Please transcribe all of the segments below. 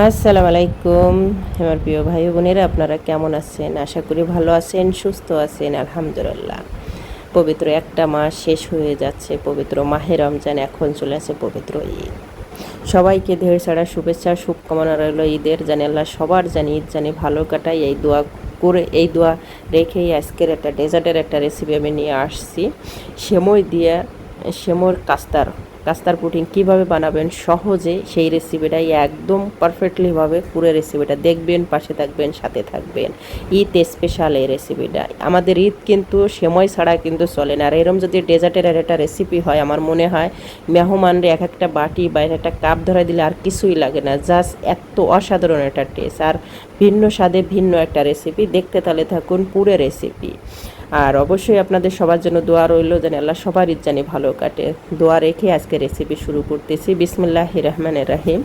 আসসালামু আলাইকুম। আমার প্রিয় ভাই বোনেরা, আপনারা কেমন আছেন? আশা করি ভালো আছেন, সুস্থ আছেন, আলহামদুলিল্লাহ। পবিত্র একটা মাস শেষ হয়ে যাচ্ছে, পবিত্র মাহে রমজান এখন চলে আসে, পবিত্র ঈদ। সবাইকে ঢের ছাড়া শুভেচ্ছা, শুভকামনা রইল ঈদের। জানি আল্লাহ সবার জানি, ঈদ জানি ভালো কাটাই এই দোয়া করে, এই দোয়া রেখেই আজকের একটা ডেজার্টের একটা রেসিপি আমি নিয়ে আসছি। সেময় দিয়ে সেমোর কাস্তার কাস্তার পুডিং কীভাবে বানাবেন সহজে সেই রেসিপিটাই একদম পারফেক্টলিভাবে পুরো রেসিপিটা দেখবেন, পাশে থাকবেন, সাথে থাকবেন। ঈদ স্পেশাল এই রেসিপিটা আমাদের ঈদ কিন্তু সময় ছাড়া কিন্তু চলে না। আর এরম যদি ডেজার্টের আর একটা রেসিপি হয়, আমার মনে হয় মেহমানরে এক একটা বাটি বা এক একটা কাপ ধরে দিলে আর কিছুই লাগে না। জাস্ট এত অসাধারণ একটা টেস্ট আর ভিন্ন স্বাদে ভিন্ন একটা রেসিপি দেখতে তাহলে থাকুন পুরো রেসিপি আর অবশ্যই আপনাদের সবার জন্য দোয়া রইল যেন আল্লাহ সবার জানি ভালো কাটে। দোয়া রেখে আজকে রেসিপি শুরু করতেছি। বিসমুল্লাহ রহমান রাহিম।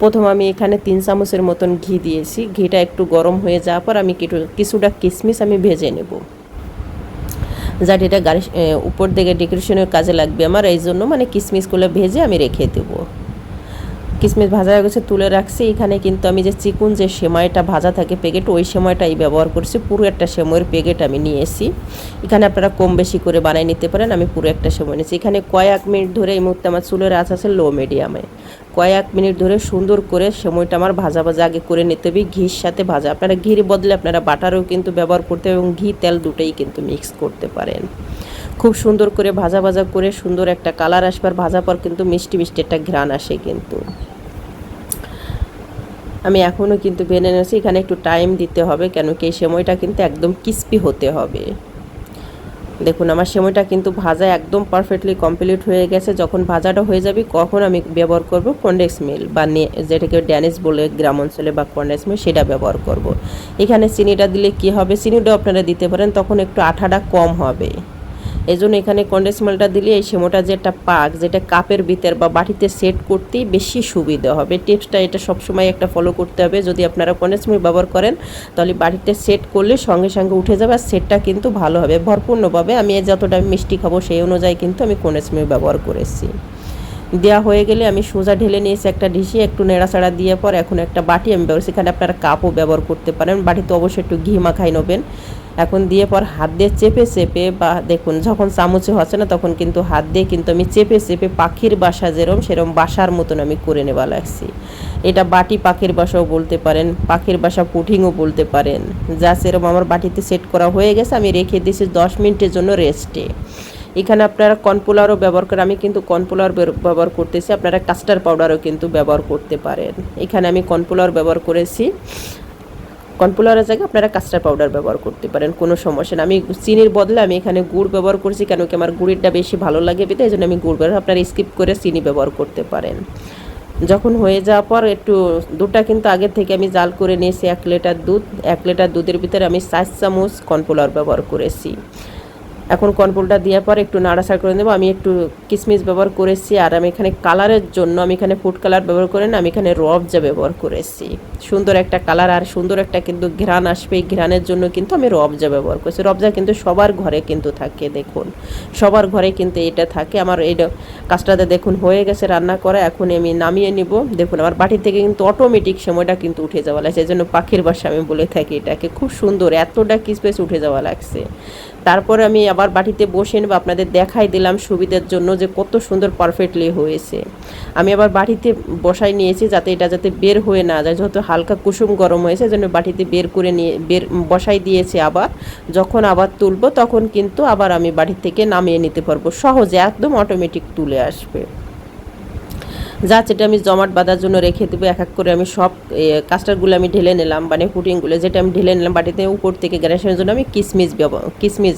প্রথম আমি এখানে তিন চামচের মতন ঘি দিয়েছি। ঘিটা একটু গরম হয়ে যাওয়ার পর আমি কিছু কিছুটা কিশমিশ আমি ভেজে নেব। যাতে এটা উপর দিকে ডেকোরেশনের কাজে লাগবে আমার এই জন্য মানে কিশমিশগুলো ভেজে আমি রেখে দেবো। কিশমিশ ভাজা হয়ে গেছে, তুলে রাখছি। এখানে কিন্তু আমি যে চিকুন যে সেমাইটা ভাজা থাকে প্যাকেট, ওই সেমাইটাই ব্যবহার করছি। পুরো একটা সেময়ের প্যাকেট আমি নিয়েছি। এখানে আপনারা কম বেশি করে বানিয়ে নিতে পারেন, আমি পুরো একটা সেময় নিয়েছি। এখানে কয়েক মিনিট ধরে এই মুহূর্তে আমার চুলের আঁচ আছে লো মিডিয়ামে। কয়েক মিনিট ধরে সুন্দর করে সময়টা আমার ভাজা ভাজা আগে করে নিতে হবে, ঘির সাথে ভাজা। আপনারা ঘির বদলে আপনারা বাটারও কিন্তু ব্যবহার করতে এবং ঘি তেল দুটোই কিন্তু মিক্স করতে পারেন। খুব সুন্দর করে ভাজা ভাজা করে সুন্দর একটা কালার আসবার ভাজা পর কিন্তু মিষ্টি মিষ্টি একটা ঘ্রাণ আসে কিন্তু। আমি এখনও কিন্তু বেনে নিয়েছি, এখানে একটু টাইম দিতে হবে কেন কি এই সময়টা কিন্তু একদম ক্রিস্পি হতে হবে। দেখুন, আমার সময়টা কিন্তু ভাজা একদম পারফেক্টলি কমপ্লিট হয়ে গেছে। যখন ভাজাটা হয়ে যাবে, কখন আমি ব্যবহার করব? কন্ডেক্স মিল বা যেটাকে ড্যানিস বলে গ্রাম অঞ্চলে বা কন্ডেক্স মিল সেটা ব্যবহার করব। এখানে চিনিটা দিলে কি হবে? চিনিটাও আপনারা দিতে পারেন, তখন একটু আঠাটা কম হবে। এই জন্য এখানে কন্ডেন্স মালটা দিলে এই সেমোটা যে একটা পাক, যেটা কাপের ভিতর বা বাটিতে সেট করতেই বেশি সুবিধা হবে। টিপসটা এটা সবসময় একটা ফলো করতে হবে। যদি আপনারা কন্ডেন্স মিল ব্যবহার করেন, তাহলে বাটিতে সেট করলে সঙ্গে সঙ্গে উঠে যাবে আর সেটটা কিন্তু ভালো হবে। ভরপূর্ণভাবে আমি যতটা মিষ্টি খাব সেই অনুযায়ী কিন্তু আমি কন্ডেন্স মিল ব্যবহার করেছি। দেওয়া হয়ে গেলে আমি সোজা ঢেলে নিয়েছি একটা ডিশে, একটু নেড়াচাড়া দিয়ে পর এখন একটা বাটি। আমি ব্যবহার সেখানে আপনারা কাপও ব্যবহার করতে পারেন, বাটিতে অবশ্যই একটু ঘি মাখাই নেবেন। এখন দিয়ে পর হাত দিয়ে চেপে চেপে বা দেখুন, যখন চামচে হচ্ছে না তখন কিন্তু হাত দিয়ে কিন্তু আমি চেপে চেপে পাখির বাসা যেরম সেরম বাসার মতন আমি করে নেওয়া লাগছি। এটা বাটি পাখির বাসাও বলতে পারেন, পাখির বাসা পুঠিংও বলতে পারেন। যা সেরম আমার বাটিতে সেট করা হয়ে গেছে, আমি রেখে দিয়েছি দশ মিনিটের জন্য রেস্টে। এখানে আপনারা কর্নফ্লাওয়ারও ব্যবহার করে আমি কিন্তু কর্নফ্লাওয়ার ব্যবহার করতেছি। আপনারা কাস্টার্ড পাউডারও কিন্তু ব্যবহার করতে পারেন। এখানে আমি কর্নফ্লাওয়ার ব্যবহার করেছি। কর্নফ্লাওয়ারের জায়গায় আপনারা কাস্টার্ড পাউডার ব্যবহার করতে পারেন, কোনো সমস্যা না আমি চিনির বদলে আমি এখানে গুড় ব্যবহার করছি, কেন কি আমার গুড়িরটা বেশি ভালো লাগে পেতে, এই জন্য আমি গুড় ব্যবহার আপনারা স্কিপ করে চিনি ব্যবহার করতে পারেন। যখন হয়ে যাওয়ার পর একটু দুধটা কিন্তু আগে থেকে আমি জাল করে নিয়েছি, এক লিটার দুধ এক লিটার দুধের ভিতরে আমি সাত চামচ কর্নফ্লাওয়ার ব্যবহার করেছি। এখন কর্নফুলটা দেওয়ার পর একটু নাড়াচাড়া করে নেব। আমি একটু কিসমিস ব্যবহার করেছি আর আমি এখানে কালারের জন্য আমি এখানে ফুড কালার ব্যবহার করে না, আমি এখানে রবজা ব্যবহার করেছি। সুন্দর একটা কালার আর সুন্দর একটা কিন্তু ঘ্রাণ আসবে, এই ঘ্রাণের জন্য কিন্তু আমি রবজা ব্যবহার করেছি। রবজা কিন্তু সবার ঘরে কিন্তু থাকে, দেখুন। সবার ঘরে কিন্তু এটা থাকে। আমার এইটা কাজটাতে দেখুন হয়ে গেছে, রান্না করা, এখন আমি নামিয়ে নিব। দেখুন, আমার বাটি থেকে কিন্তু অটোমেটিক সময়টা কিন্তু উঠে যাওয়া লাগছে, এই জন্য পাখির বাসা আমি বলে থাকি এটাকে। খুব সুন্দর, এতটা কিসপেস উঠে যাওয়া লাগছে। তারপরে আমি আবার বাটিতে বসে নেব, আপনাদের দেখাই দিলাম সুবিধার জন্য যে কত সুন্দর পারফেক্টলি হয়েছে। আমি আবার বাটিতে বসাই নিয়েছি যাতে এটা যাতে বের হয়ে না যায়, যেহেতু হালকা কুসুম গরম হয়েছে জন্য বাটিতে বের করে নিয়ে, বের, বসাই দিয়েছি আবার। যখন আবার তুলবো, তখন কিন্তু আবার আমি বাড়ি থেকে নামিয়ে নিতে পারব। সহজে, একদম অটোমেটিক তুলে আসবে। যা যেটা আমি জমাট বাঁধার জন্য রেখে দেবো, এক এক করে আমি সব কাস্টারগুলো আমি ঢেলে নিলাম মানে পুটিংগুলো যেটা আমি ঢেলে নিলাম বাটিতে, উপর থেকে গ্যারেশনের জন্য আমি কিসমিস ব্যবহার কিসমিস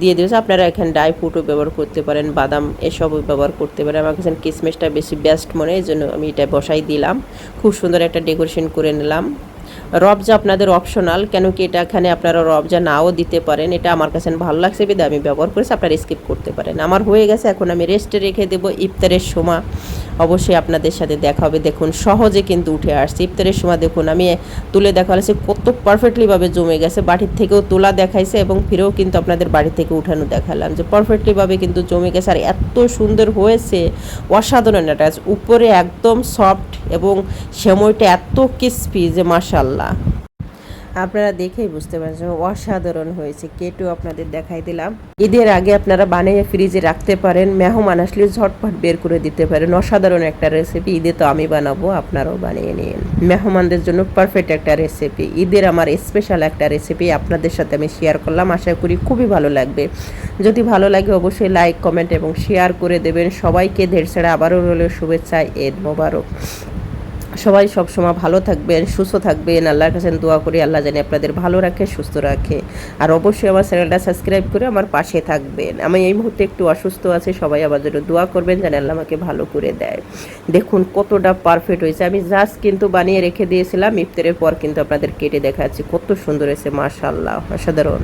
দিয়ে দিয়েছি। আপনারা এখানে ড্রাই ফ্রুটও ব্যবহার করতে পারেন, বাদাম এসবও ব্যবহার করতে পারেন। আমার কাছে কিসমিসটা বেশি বেস্ট মনে এই জন্য আমি এটা বসাই দিলাম। খুব সুন্দর একটা ডেকোরেশন করে নিলাম। রবজা আপনাদের অপশনাল কেন কি এটা এখানে আপনারা রবজা নাও দিতে পারেন। এটা আমার কাছে ভালো লাগছে বিদে আমি ব্যবহার করেছি, আপনারা স্কিপ করতে পারেন। আমার হয়ে গেছে, এখন আমি রেস্টে রেখে দেবো। ইফতারের সময় অবশ্যই আপনাদের সাথে দেখা হবে। দেখুন, সহজে কিন্তু উঠে আসছে। ইফতারের সময় দেখুন, আমি তুলে দেখা হয়েছে কত পারফেক্টলিভাবে জমে গেছে। বাড়ির থেকেও তোলা দেখাইছে এবং ফিরেও কিন্তু আপনাদের বাড়ি থেকে উঠানো দেখালাম যে পারফেক্টলিভাবে কিন্তু জমে গেছে। আর এত সুন্দর হয়েছে, অসাধারণ এটা। উপরে একদম সফট এবং সেমইটা এত ক্রিস্পি যে মাশাল্লাহ আপনারা দেখেই বুঝতে পারছেন অসাধারণ হয়েছে। কেটু আপনাদের দেখাই দিলাম। ঈদের আগে আপনারা বানিয়ে ফ্রিজে রাখতে পারেন, মেহমান আসলে ঝটপট বের করে দিতে পারেন। অসাধারণ একটা রেসিপি ঈদে তো আমি বানাবো, আপনারাও বানিয়ে নিন। মেহমানদের জন্য পারফেক্ট একটা রেসিপি ঈদের আমার স্পেশাল একটা রেসিপি আপনাদের সাথে আমি শেয়ার করলাম। আশা করি খুবই ভালো লাগবে। যদি ভালো লাগে অবশ্যই লাইক কমেন্ট এবং শেয়ার করে দেবেন। সবাইকে ঢের ছাড়া আবারও হলো শুভেচ্ছা, ঈদ মোবারক। সবাই সবসময় ভালো থাকবেন, সুস্থ থাকবেন। আল্লাহর কাছে দোয়া করি, আল্লাহ জানি আপনাদের ভালো রাখে, সুস্থ রাখে। আর অবশ্যই আমার চ্যানেলটা সাবস্ক্রাইব করে আমার পাশে থাকবেন। আমি এই মুহূর্তে একটু অসুস্থ আছি, সবাই আমার জন্য দোয়া করবেন যেন আল্লাহ আমাকে ভালো করে দেয়। দেখুন কতটা পারফেক্ট হয়েছে। আমি জাস্ট কিন্তু বানিয়ে রেখে দিয়েছিলাম, ইফতারের পর কিন্তু আপনাদের কেটে দেখাচ্ছি। কত সুন্দর হয়েছে মাশাল্লাহ অসাধারণ।